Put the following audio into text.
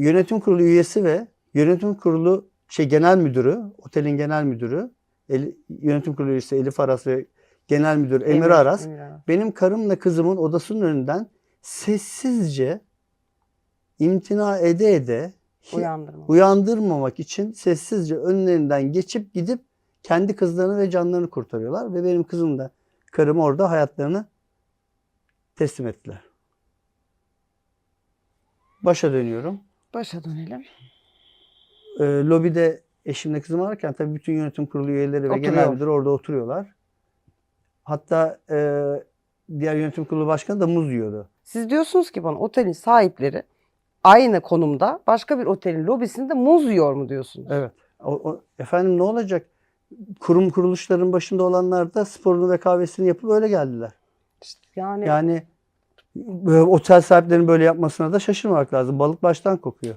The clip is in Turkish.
yönetim kurulu üyesi ve yönetim kurulu şey genel müdürü, otelin genel müdürü, El- yönetim kurulu üyesi Elif Aras ve genel müdür Emir, Emir- Aras Aras. benim karımla kızımın odasının önünden sessizce imtina ede ede hi- Uyandırma. uyandırmamak için sessizce önlerinden geçip gidip kendi kızlarını ve canlarını kurtarıyorlar ve benim kızım da karım orada hayatlarını teslim ettiler. Başa dönüyorum. Başa dönelim. Ee, lobide eşimle kızım varken tabii bütün yönetim kurulu üyeleri ve genel Oturuyor. müdür orada oturuyorlar. Hatta e, diğer yönetim kurulu başkanı da muz yiyordu. Siz diyorsunuz ki bana otelin sahipleri aynı konumda başka bir otelin lobisinde muz yiyor mu diyorsunuz? Evet. O, o- efendim ne olacak? Kurum kuruluşların başında olanlar da sporunu ve kahvesini yapıp öyle geldiler. İşte yani, Yani otel sahiplerinin böyle yapmasına da şaşırmamak lazım. Balık baştan kokuyor.